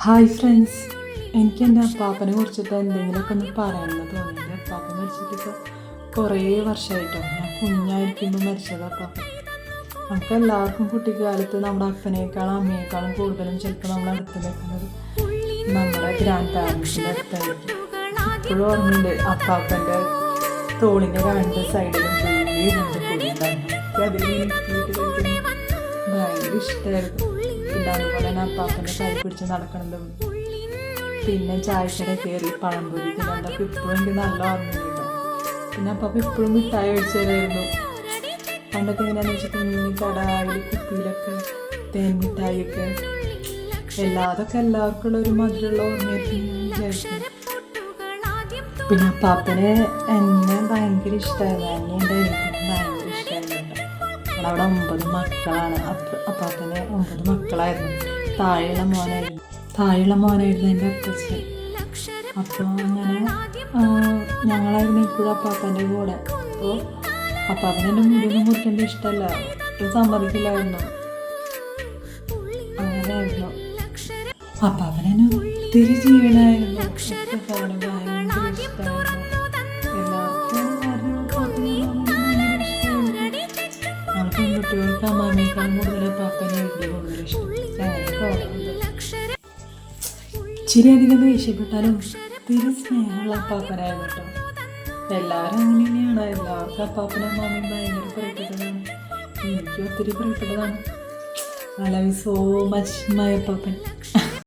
Hi friends എനിക്ക് എന്റെ അപ്പാപ്പനെ കുറിച്ചിട്ട് എന്തെങ്കിലുമൊക്കെ ഒന്ന് പറയാമെന്ന് തോന്നി എന്റെ അപ്പാപ്പ മരിച്ചിട്ടിപ്പോൾ കുറേ വർഷമായിട്ടോ ഞാൻ കുഞ്ഞായിരിക്കുമ്പോൾ മരിച്ചത് അപ്പാപ്പ നമുക്ക് എല്ലാവർക്കും കുട്ടിക്കാലത്ത് നമ്മുടെ അപ്പനേക്കാളും അമ്മയേക്കാളും കൂടുതലും ചിലപ്പോൾ നമ്മൾ അടുത്ത് നിൽക്കുന്നത് നമ്മുടെ ഗ്രാൻഡ് പാരൻസിന്റെ അടുത്തായിരിക്കും. ഇപ്പോഴും ഓർമ്മയുണ്ട് അപ്പാപ്പന്റെ തോളിന്റെ രണ്ട് സൈഡിലും ഭയങ്കര ഇഷ്ടമായിരുന്നു അപ്പാപ്പന്റെ പിടിച്ച് നടക്കണതും. പിന്നെ ചായക്കട കയറി പഴംപൊരി തിന്നതൊക്കെ ഇപ്പോഴും എനിക്ക് നല്ല ഓർമ്മയുണ്ട്. പിന്നെ അപ്പം ഇപ്പോഴും മിഠായി അടിച്ചതായിരുന്നു പണ്ടൊക്കെ എങ്ങനെയാണെന്ന് വെച്ചാൽ കുഞ്ഞു കടായി കുപ്പിയിലൊക്കെ തേൻ മിഠായിയൊക്കെ. എല്ലാ അതൊക്കെ എല്ലാവർക്കും ഉള്ള ഒരു മധുരമുള്ള വിചാരിക്കുന്നു. പിന്നെ അപ്പാപ്പനെ എന്നെ ഭയങ്കര ഇഷ്ടമായിരുന്നു എന്റെ എനിക്ക് ഭയങ്കര ഇഷ്ടമായിരുന്നു അവിടെ ഒമ്പത് മക്കളാണ്. അപ്പം അപ്പാപ്പന് ഒമ്പത് മക്കളായിരുന്നു. താഴെയുള്ള മോനായിരുന്നു താഴെയുള്ള മോനായിരുന്നു എന്റെ അപ്പച്ചി അപ്പോൾ അങ്ങനെ ഞങ്ങളായിരുന്നു ഇപ്പോഴും അപ്പാപ്പന്റെ കൂടെ. അപ്പോൾ അപ്പാപ്പന് എന്റെ മുടിയൊന്നും മുറിക്കേണ്ട ഇഷ്ടമല്ല. ഒട്ടും സമ്മതിക്കില്ലായിരുന്നു. അങ്ങനെയായിരുന്നു. അപ്പാപ്പനെന്നെ ഒത്തിരി ജീവനായിരുന്നു. അപ്പാപ്പനെ ഭയങ്കര അപ്പാപ്പനെ അമ്മാമേക്കാളും കൂടുതൽ പാപ്പനെ കൂടുതൽ ഇഷ്ടം അങ്ങനെ തോന്നുന്നത് ഇച്ചിരി അധികം ദേഷ്യപ്പെട്ടാലും ഒത്തിരി സ്നേഹമുള്ള അപ്പാപ്പനായിരുന്നു കേട്ടോ. എല്ലാവരും അങ്ങനെ തന്നെയാണ് എല്ലാവർക്കും അപ്പാപ്പനും അമ്മാമയും ഭയങ്കര പ്രിയപ്പെട്ടതാണ്. എനിക്ക് ഒത്തിരി പ്രിയപ്പെട്ടതാണ്. I love so much my അപ്പാപ്പൻ.